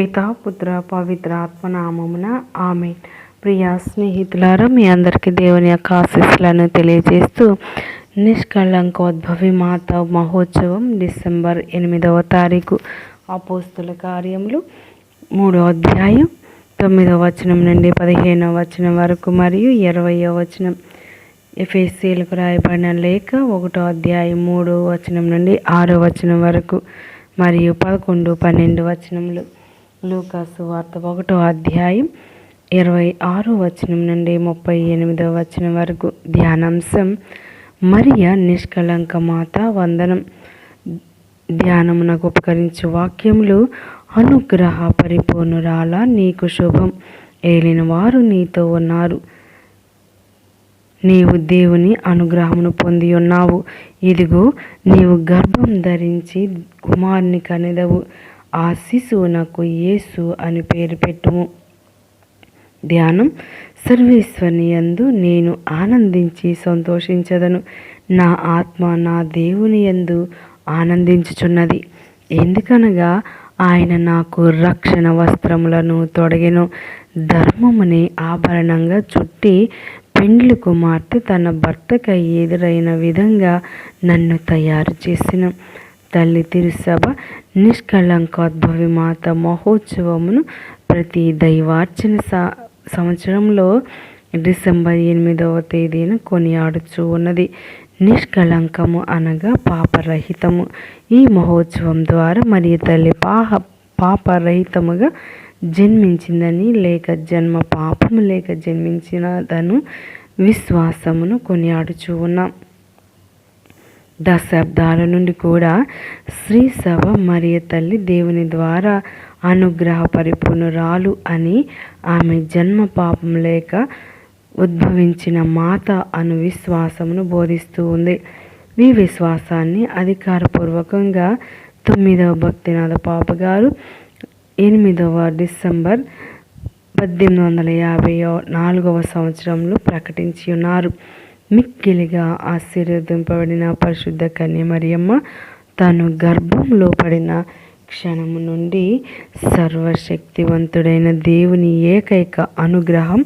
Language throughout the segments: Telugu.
పిత పుత్ర పవిత్ర ఆత్మనామమున ఆమె ప్రియ స్నేహితులారా మీ అందరికీ దేవుని యొక్క ఆశీస్సులను తెలియజేస్తూ నిష్కళంకోద్భవి మాత మహోత్సవం డిసెంబర్ ఎనిమిదవ తారీఖు అపోస్తుల కార్యములు మూడో అధ్యాయం తొమ్మిదవ వచనం నుండి పదిహేనవ వచనం వరకు మరియు ఇరవయో వచనం. ఎఫ్ఎస్సీలకు రాయబడిన లేఖ ఒకటో అధ్యాయం మూడో వచనం నుండి ఆరో వచనం వరకు మరియు పదకొండు పన్నెండు వచనములు. లూకాసు వార్త ఒకటో అధ్యాయం ఇరవై ఆరు వచనం నుండి ముప్పై ఎనిమిదో వచనం వరకు ధ్యానాంశం. మరియ నిష్కళంక మాత వందనం. ధ్యానమునకు ఉపకరించు వాక్యములు అనుగ్రహ పరిపూర్ణురాల నీకు శుభం. ఏలిన వారు నీతో ఉన్నారు. నీవు దేవుని అనుగ్రహమును పొంది ఉన్నావు. ఇదిగో నీవు గర్భం ధరించి కుమారుని కనెదవు. ఆ శిశువునకు యేసు అని పేరు పెట్టుము. ధ్యానం. సర్వేశ్వరుని యందు నేను ఆనందించి సంతోషించదను. నా ఆత్మ నా దేవుని యందు ఆనందించుచున్నది. ఎందుకనగా ఆయన నాకు రక్షణ వస్త్రములను తొడగెను. ధర్మముని ఆభరణంగా చుట్టి పెండ్లి కుమార్తె తన భర్తకై ఎదురైన విధంగా నన్ను తయారు చేసిన. తల్లి తిరుసభ నిష్కళంకోద్భవి మాత మహోత్సవమును ప్రతి దైవార్చన సంవత్సరంలో డిసెంబర్ ఎనిమిదవ తేదీన కొనియాడుచు ఉన్నది. నిష్కళంకము అనగా పాపరహితము. ఈ మహోత్సవం ద్వారా మరియు తల్లి పాహ పాపరహితముగా జన్మించిందని లేక జన్మ పాపము లేక జన్మించిన తను విశ్వాసమును కొనియాడుచు ఉన్నాం. దశాబ్దాల నుండి కూడా శ్రీ సభ మరియ తల్లి దేవుని ద్వారా అనుగ్రహ పరిపూర్ణురాలు అని ఆమె జన్మ పాపం లేక ఉద్భవించిన మాత అను విశ్వాసమును బోధిస్తూ ఉంది. ఈ విశ్వాసాన్ని అధికారపూర్వకంగా తొమ్మిదవ భక్తినాథ పాప గారు ఎనిమిదవ డిసెంబర్ పద్దెనిమిది వందల యాభై నాలుగవ సంవత్సరంలో ప్రకటించి ఉన్నారు. మిక్కిలిగా ఆశీర్వదింపబడిన పరిశుద్ధ కన్య మరియమ్మ తను గర్భంలో పడిన క్షణము నుండి సర్వశక్తివంతుడైన దేవుని ఏకైక అనుగ్రహం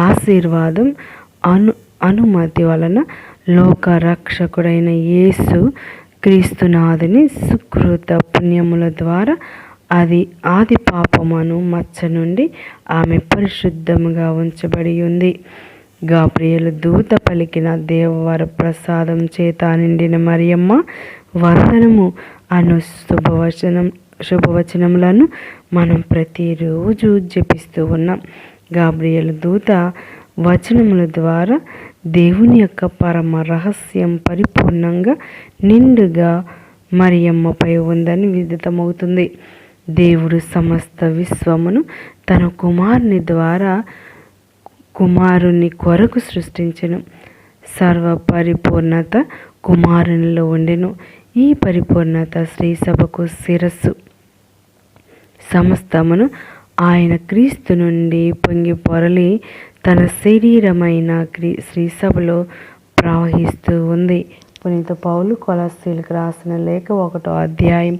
ఆశీర్వాదం అను అనుమతి వలన లోక రక్షకుడైన యేసు క్రీస్తునాథుని సుకృత పుణ్యముల ద్వారా అది ఆది పాపమను మచ్చ నుండి ఆమె పరిశుద్ధముగా ఉంచబడి ఉంది. గాబ్రియలు దూత పలికిన దేవవర ప్రసాదం చేత నిండిన మరియమ్మ వందనము అను శుభవచనం శుభవచనములను మనం ప్రతిరోజు జపిస్తూ ఉన్నాం. గాబ్రియలు దూత వచనముల ద్వారా దేవుని యొక్క పరమ రహస్యం పరిపూర్ణంగా నిండుగా మరియమ్మపై ఉందని విదితమవుతుంది. దేవుడు సమస్త విశ్వమును తన కుమారుని ద్వారా కుమారుని కొరకు సృష్టించను. సర్వ పరిపూర్ణత కుమారునిలో ఉండెను. ఈ పరిపూర్ణత శ్రీ సభకు శిరస్సు. సమస్తమును ఆయన క్రీస్తు నుండి పొంగి పొరలి తన శరీరమైన క్రీ శ్రీసభలో ప్రవహిస్తూ ఉంది. పునీత పౌలు కొలస్సీలకు రాసిన లేఖ ఒకటో అధ్యాయం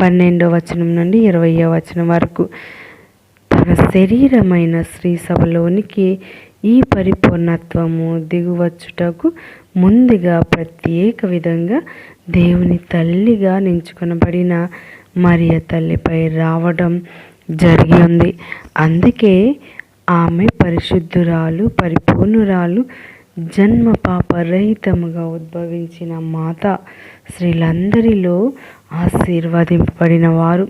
పన్నెండో వచనం నుండి ఇరవయో వచనం వరకు. తన శరీరమైన శ్రీ సభలోనికి ఈ పరిపూర్ణత్వము దిగువచ్చుటకు ముందుగా ప్రత్యేక విధంగా దేవుని తల్లిగా నించుకొనబడిన మరియ తల్లిపై రావడం జరిగి ఉంది అందుకే ఆమె పరిశుద్ధురాలు పరిపూర్ణురాలు జన్మ పాపరహితముగా ఉద్భవించిన మాత స్త్రీలందరిలో ఆశీర్వదింపబడిన వారు.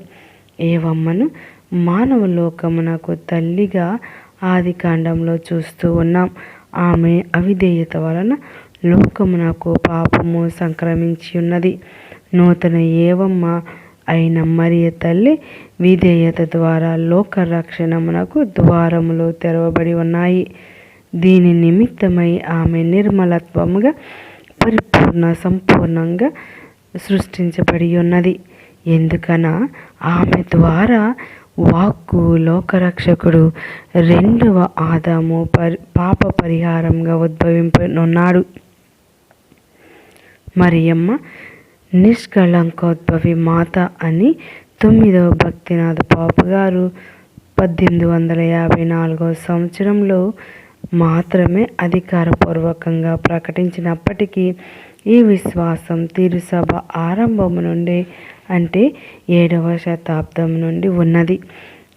ఏవమ్మను మానవ లోకమునకు తల్లిగా ఆది కాండంలో చూస్తూ ఉన్నాం. ఆమె అవిధేయత వలన లోకమునకు పాపము సంక్రమించి ఉన్నది. నూతన ఏవమ్మ అయిన మరియ తల్లి విధేయత ద్వారా లోక రక్షణమునకు ద్వారములు తెరవబడి ఉన్నాయి. దీని నిమిత్తమై ఆమె నిర్మలత్వముగా పరిపూర్ణ సంపూర్ణంగా సృష్టించబడి ఉన్నది. ఎందుకన? ఆమె ద్వారా వాక్కు లోకరక్షకుడు రెండవ ఆదాము పరి పాప పరిహారంగా ఉద్భవింపనున్నాడు. మరియమ్మ నిష్కళంకోద్భవి మాత అని తొమ్మిదవ భక్తినాథ పాపు గారు పద్దెనిమిది వందల యాభై నాలుగవ సంవత్సరంలో మాత్రమే అధికారపూర్వకంగా ప్రకటించినప్పటికీ ఈ విశ్వాసం తిరుసభ ఆరంభం నుండి అంటే ఏడవ శతాబ్దం నుండి ఉన్నది.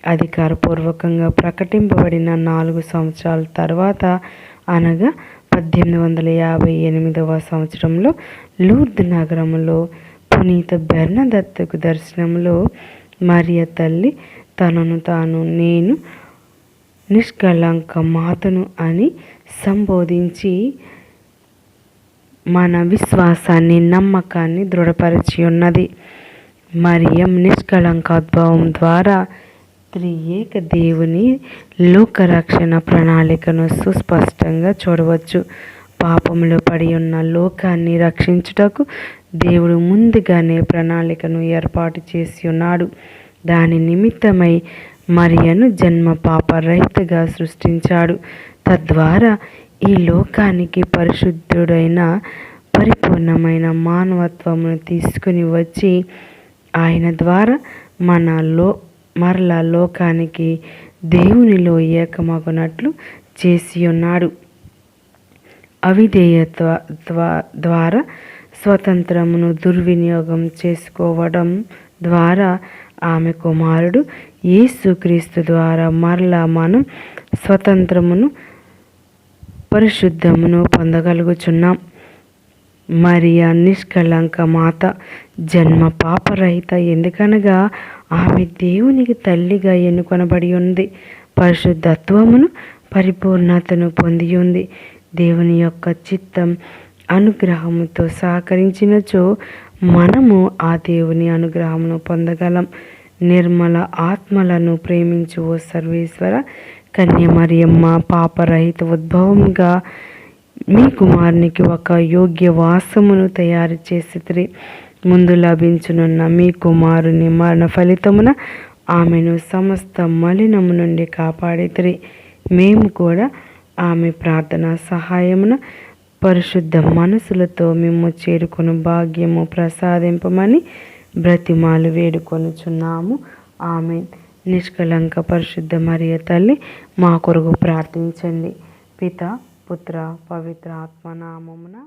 అధికారపూర్వకంగా ప్రకటింపబడిన నాలుగు సంవత్సరాల తర్వాత అనగా పద్దెనిమిది వందల యాభై ఎనిమిదవ సంవత్సరంలో లూర్ద్ నగరంలో పునీత బెర్ణదత్తకు దర్శనంలో మరియ తల్లి తనను తాను నేను నిష్కళంక మాతను అని సంబోధించి మన విశ్వాసాన్ని నమ్మకాన్ని దృఢపరిచి ఉన్నది మరియం నిష్కళంకోద్భవం ద్వారా త్రియేక దేవుని లోకరక్షణ ప్రణాళికను సుస్పష్టంగా చూడవచ్చు. పాపంలో పడి ఉన్న లోకాన్ని రక్షించుటకు దేవుడు ముందుగానే ప్రణాళికను ఏర్పాటు చేసి ఉన్నాడు. దాని నిమిత్తమై మరియను జన్మ పాపరహితగా సృష్టించాడు. తద్వారా ఈ లోకానికి పరిశుద్ధుడైన పరిపూర్ణమైన మానవత్వమును తీసుకుని వచ్చి ఆయన ద్వారా మన లో మరల లోకానికి దేవునిలో ఏకమగునట్లు చేసి ఉన్నాడు అవిధేయత్వ ద్వారా స్వతంత్రమును దుర్వినియోగం చేసుకోవడం ద్వారా ఆమె కుమారుడు యేసుక్రీస్తు ద్వారా మరలా మనం స్వతంత్రమును పరిశుద్ధమును పొందగలుగుచున్నాం. మరియా నిష్కళంక మాత జన్మ పాపరహిత. ఎందుకనగా ఆమె దేవునికి తల్లిగా ఎన్నుకొనబడి ఉంది. పరిశుద్ధత్వమును పరిపూర్ణతను పొంది ఉంది. దేవుని యొక్క చిత్తం అనుగ్రహముతో సహకరించినచో మనము ఆ దేవుని అనుగ్రహమును పొందగలం. నిర్మల ఆత్మలను ప్రేమించు ఓ సర్వేశ్వర కన్యమరియమ్మ పాపరహిత ఉద్భవంగా మీ కుమారునికి ఒక యోగ్య వాసమును తయారు చేసి ముందు లభించనున్న మీ కుమారుని మరణ ఫలితమున ఆమెను సమస్త మలినము నుండి కాపాడితిరి మేము కూడా ఆమె ప్రార్థన సహాయమున పరిశుద్ధ మనసులతో మేము చేరుకుని భాగ్యము ప్రసాదింపమని బ్రతిమాలు వేడుకొనుచున్నాము. ఆమె నిష్కలంక పరిశుద్ధ మరియ తల్లి మా కొరకు ప్రార్థించండి. పిత పుత్ర పవిత్ర ఆత్మనామమున